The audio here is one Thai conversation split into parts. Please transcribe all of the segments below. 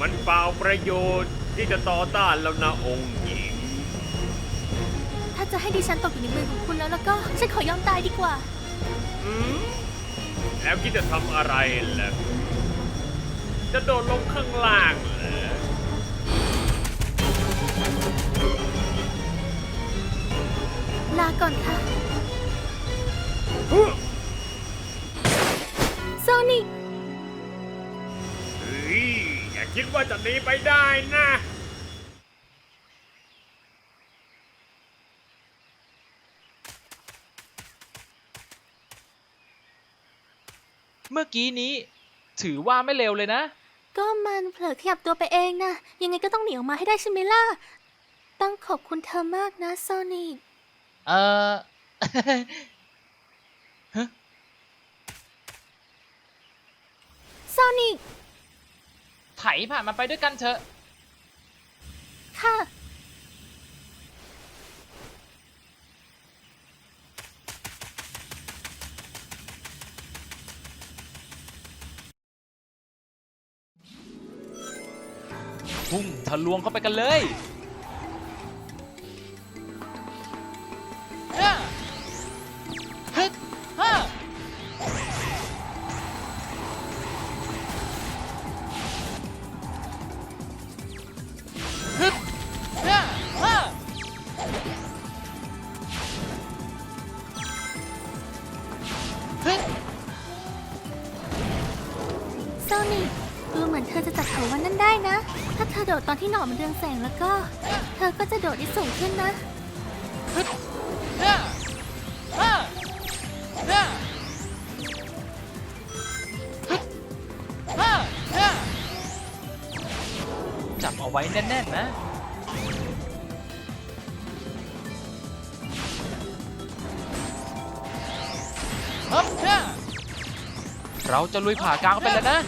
มันเปล่าประโยชน์ที่จะต่อต้านแล้วนะองค์หญิง ถ้าจะให้ดิฉันตกอยู่ในมือของคุณแล้วแล้วก็ฉันขอยอมตายดีกว่า อืมแล้วคิดจะทำอะไรล่ะ จะโดดลงข้างล่างเหรอลาก่อนค่ะ คิดว่าจะหนีไปได้นะ เมื่อกี้นี้ ถือว่าไม่เร็วเลยนะ ก็มันเผลอขยับตัวไปเองนะยังไงก็ต้องหนีออกมาให้ได้ใช่ไหมล่ะ ต้องขอบคุณเธอมากนะโซนิกเออโซนิก ไถผ่านมันไปด้วยกันเถอะ ค่ะ พุ่งทะลวงเข้าไปกันเลย โดดตอนที่หนอนมันเรืองแสงแล้วก็ เธอก็จะโดดได้สูงขึ้นนะฮึดฮ่าฮ่าฮ่าฮึดฮ่าฮ่าจับเอาไว้แน่นๆนะฮึบฮ่าเราจะลุยผ่ากลางไปแล้วนะ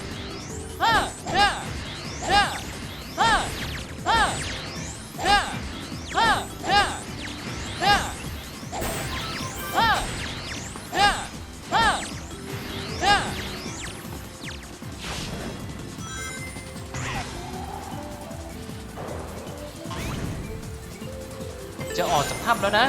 จะออกจากถ้ำแล้วนะ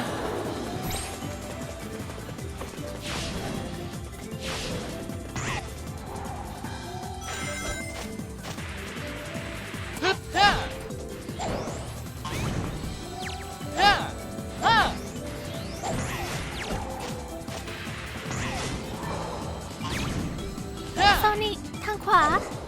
ฮึบฮ่าฮ่าฮ่าฮ่าโซนิกทางขวาอ้า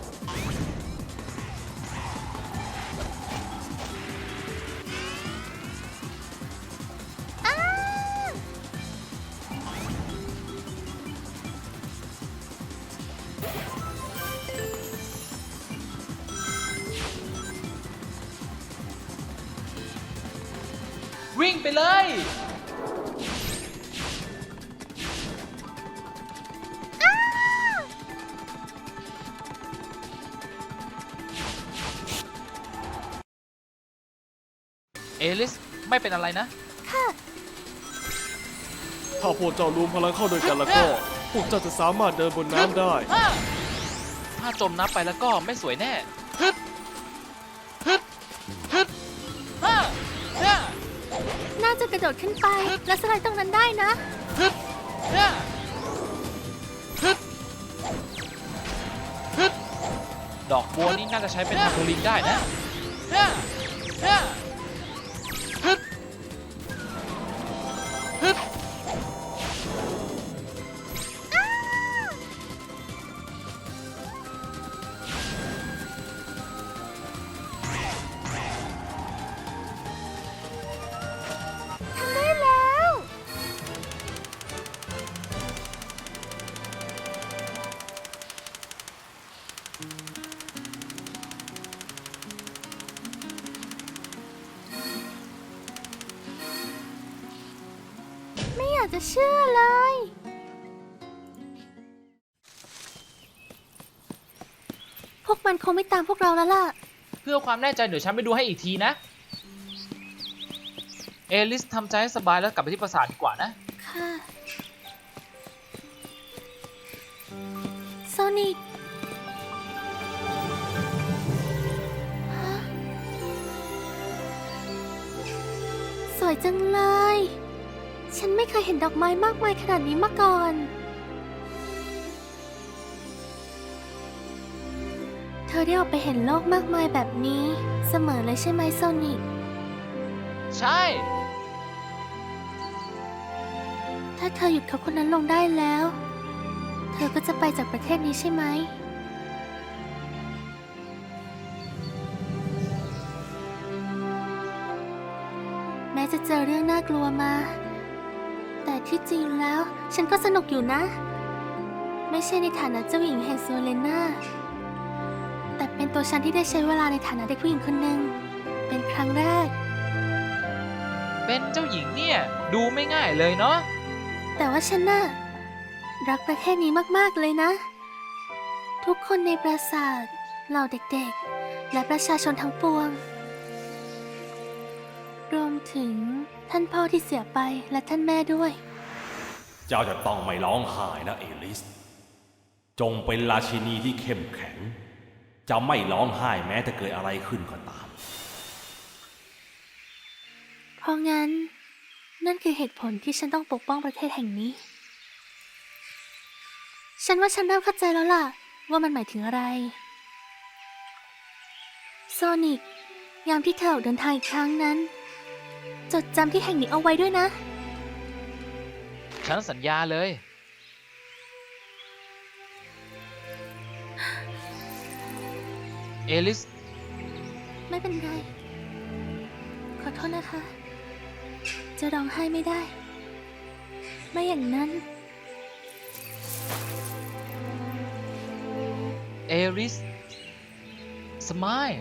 ไปเลย เอลิสไม่เป็นอะไรนะค่ะถ้าพวกเจ้ารวมพลังเข้าด้วยกันแล้วก็ พวกเจ้าจะสามารถเดินบนน้ำได้ฮ่าถ้าจมน้ำไปแล้วก็ไม่สวยแน่ ฮึดาจะกระโดดขึ้นไป และสไลด์ตรงนั้นได้นะ ฮึดฮ่าฮึดฮึดดอกบัวนี่น่าจะใช้เป็นทาโพลินได้นะฮ่าฮ่า จะเชื่อเลย พวกมันคงไม่ตามพวกเราแล้วล่ะ เพื่อความแน่ใจเดี๋ยวฉันไปดูให้อีกทีนะ เอลิสทำใจให้สบายแล้วกลับไปที่ปราสาทดีกว่านะ ค่ะ โซนิกสวยจังเลย ฉันไม่เคยเห็นดอกไม้มากมายขนาดนี้มาก่อน เธอได้ออกไปเห็นโลกมากมายแบบนี้เสมอเลยใช่ไหมโซนิก ใช่ ถ้าเธอหยุดเขาคนนั้นลงได้แล้ว เธอก็จะไปจากประเทศนี้ใช่ไหม แม้จะเจอเรื่องน่ากลัวมา แต่ที่จริงแล้ว ฉันก็สนุกอยู่นะ ไม่ใช่ในฐานะเจ้าหญิงแห่งโซเลนาแต่เป็นตัวฉันที่ได้ใช้เวลาในฐานะเด็กผู้หญิงคนหนึ่งเป็นครั้งแรก เป็นเจ้าหญิงเนี่ย ดูไม่ง่ายเลยเนาะแต่ว่าฉันน่ะรักประเทศนี้มาก ๆ เลยนะ ทุกคนในปราสาทเหล่าเด็กๆ และประชาชนทั้งปวง รวมถึงท่านพ่อที่เสียไปและท่านแม่ด้วย เจ้าจะต้องไม่ร้องไห้นะเอลิส จงเป็นราชินีที่เข้มแข็ง จะไม่ร้องไห้แม้จะเกิดอะไรขึ้นก็ตาม เพราะงั้น นั่นคือเหตุผลที่ฉันต้องปกป้องประเทศแห่งนี้ ฉันว่าฉันเริ่มเข้าใจแล้วล่ะ ว่ามันหมายถึงอะไรโซนิกยามที่เธอออกเดินทางอีกครั้งนั้น จดจำที่แห่งนี้เอาไว้ด้วยนะ ฉันสัญญาเลย เอลิส ไม่เป็นไร ขอโทษนะคะ จะร้องไห้ไม่ได้ ไม่อย่างนั้น เอริส สมาย